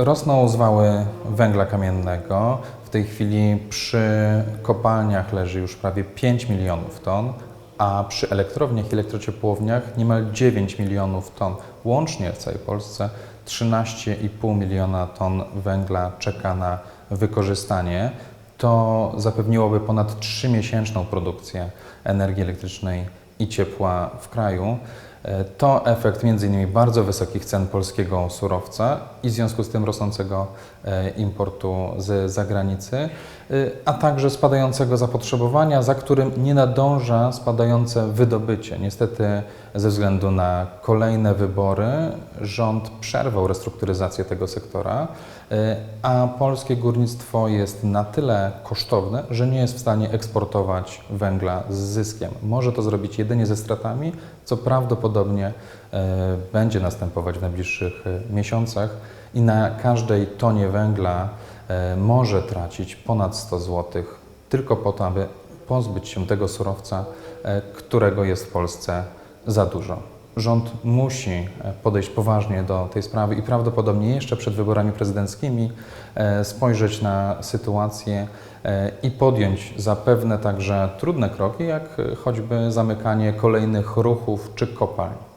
Rosną zwały węgla kamiennego. W tej chwili przy kopalniach leży już prawie 5 milionów ton, a przy elektrowniach i elektrociepłowniach niemal 9 milionów ton. Łącznie w całej Polsce 13,5 miliona ton węgla czeka na wykorzystanie. To zapewniłoby ponad 3-miesięczną produkcję energii elektrycznej i ciepła w kraju. E, To efekt m.in. bardzo wysokich cen polskiego surowca i w związku z tym rosnącego e, importu z zagranicy, e, a także spadającego zapotrzebowania, za którym nie nadąża spadające wydobycie. Niestety ze względu na kolejne wybory rząd przerwał restrukturyzację tego sektora, a polskie górnictwo jest na tyle kosztowne, że nie jest w stanie eksportować węgla z zyskiem. Może to zrobić jedynie ze stratami, co prawdopodobnie e, będzie następować w najbliższych e, miesiącach i na każdej tonie węgla e, może tracić ponad 100 zł tylko po to, aby pozbyć się tego surowca, którego jest w Polsce za dużo. Rząd musi e, podejść poważnie do tej sprawy i prawdopodobnie jeszcze przed wyborami prezydenckimi e, spojrzeć na sytuację e, i podjąć zapewne także trudne kroki, jak choćby zamykanie kolejnych ruchów czy kopalń.